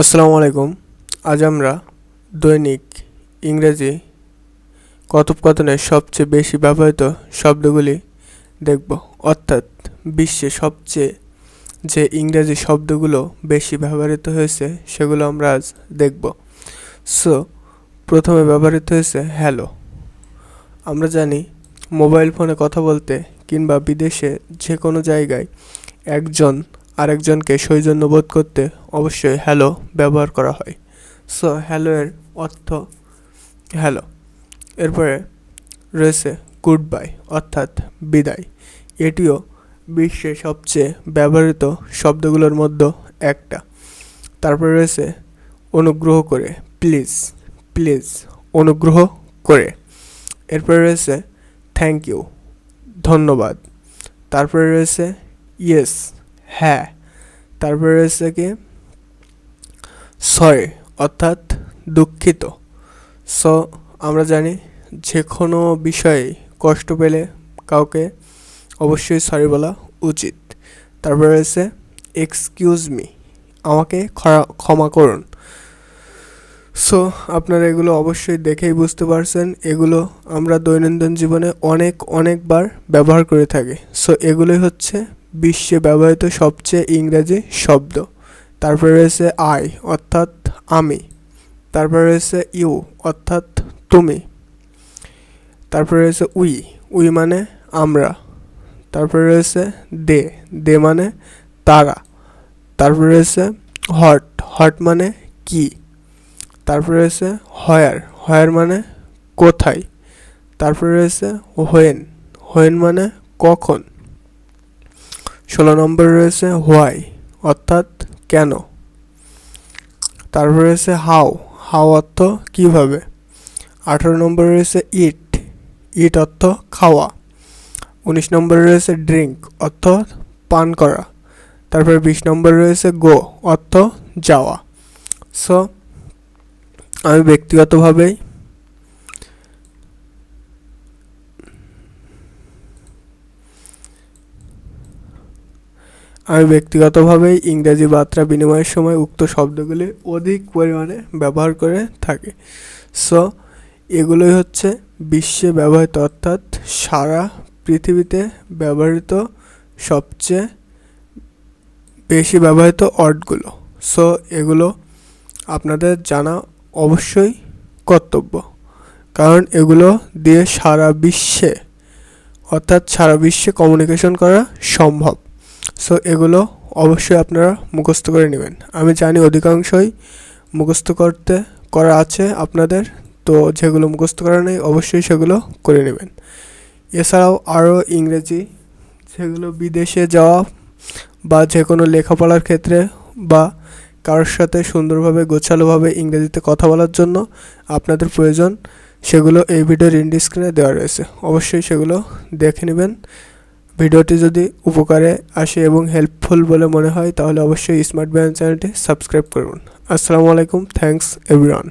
আসসালামু আলাইকুম। আজ আমরা দৈনিক ইংরেজি কথোপকথনের সবচেয়ে বেশি ব্যবহৃত শব্দগুলি দেখব। অর্থাৎ বিশ্বে সবচেয়ে যে ইংরেজি শব্দগুলো বেশি ব্যবহৃত হয়েছে, সেগুলো আমরা আজ দেখব। সো, প্রথমে ব্যবহৃত হয়েছে হ্যালো। আমরা জানি, মোবাইল ফোনে কথা বলতে কিংবা বিদেশে যে কোনো জায়গায় একজন আরেকজনকে সৌজন্য বোধ করতে অবশ্যই হ্যালো ব্যবহার করা হয়। সো হ্যালো এর অর্থ হ্যালো এরপরে রয়েছে গুড বাই অর্থাৎ বিদায়। এটিও বিশ্বের সবচেয়ে ব্যবহৃত শব্দগুলোর মধ্যে একটা। তারপরে রয়েছে অনুগ্রহ করে প্লিজ প্লিজ অনুগ্রহ করে। এরপরে রয়েছে থ্যাংক ইউ ধন্যবাদ। তারপরে রয়েছে ইয়েস হ্যাঁ তারপরে রয়েছে কি? সরি অর্থাৎ দুঃখিত। সো, আমরা জানি যে কোনো বিষয়ে কষ্ট পেলে কাউকে অবশ্যই সরি বলা উচিত। তারপরে রয়েছে এক্সকিউজ মি আমাকে ক্ষমা করুন। সো, আপনারা এগুলো অবশ্যই দেখেই বুঝতে পারছেন। এগুলো আমরা দৈনন্দিন জীবনে অনেক, অনেকবার ব্যবহার করে থাকি। সো, এগুলোই হচ্ছে বিশ্বে ব্যবহৃত সবচেয়ে ইংরেজি শব্দ। তারপরে রয়েছে আই অর্থাৎ আমি। তারপরে রয়েছে ইউ অর্থাৎ তুমি। তারপরে রয়েছে উই উই মানে আমরা। তারপরে রয়েছে দে দে মানে তারা। তারপরে রয়েছে হট হট মানে কি? তারপরে রয়েছে হয়ার হয়ার মানে কোথায়? তারপরে রয়েছে হোয়েন হোয়েন মানে কখন? ষোলো নম্বর রয়েছে হোয়াই, অর্থাৎ কেন? তারপরে রয়েছে হাউ হাউ অর্থ কীভাবে? আঠারো নম্বর রয়েছে ইট ইট অর্থ খাওয়া। উনিশ নম্বরে রয়েছে ড্রিঙ্ক, অর্থ পান করা। তারপরে বিশ নম্বরে রয়েছে গো, অর্থ যাওয়া। সো আমি ব্যক্তিগতভাবেই আমি ব্যক্তিগতভাবেই ইংরেজি বার্তা বিনিময়ের সময় উক্ত শব্দগুলি অধিক পরিমাণে ব্যবহার করে থাকি। সো এগুলোই হচ্ছে বিশ্বে ব্যবহৃত, অর্থাৎ সারা পৃথিবীতে ব্যবহৃত সবচেয়ে বেশি ব্যবহৃত অর্ডগুলো। সো এগুলো আপনাদের জানা অবশ্যই কর্তব্য। কারণ এগুলো দিয়ে সারা বিশ্বে, অর্থাৎ সারা বিশ্বে কমিউনিকেশন করা সম্ভব। সো এগুলো অবশ্যই আপনারা মুখস্থ করে নেবেন। আমি জানি অধিকাংশই মুখস্থ করতে, করা আছে আপনাদের, তো যেগুলো মুখস্থ করা নেই, অবশ্যই সেগুলো করে নেবেন। এছাড়াও আরও ইংরেজি, যেগুলো বিদেশে যাওয়া বা যে কোনো লেখাপড়ার ক্ষেত্রে বা কারোর সাথে সুন্দরভাবে, গোছালোভাবে ইংরেজিতে কথা বলার জন্য আপনাদের প্রয়োজন, সেগুলো এই ভিডিওর ইন্ড স্ক্রিনে দেওয়া রয়েছে। অবশ্যই সেগুলো দেখে নেবেন। ভিডিওটি যদি উপকারে আসে এবং হেল্পফুল বলে মনে হয়, তাহলে অবশ্যই স্মার্ট ব্যায়াম চ্যানেলটি সাবস্ক্রাইব করুন। আসসালামু আলাইকুম থ্যাংকস এভরিওয়ান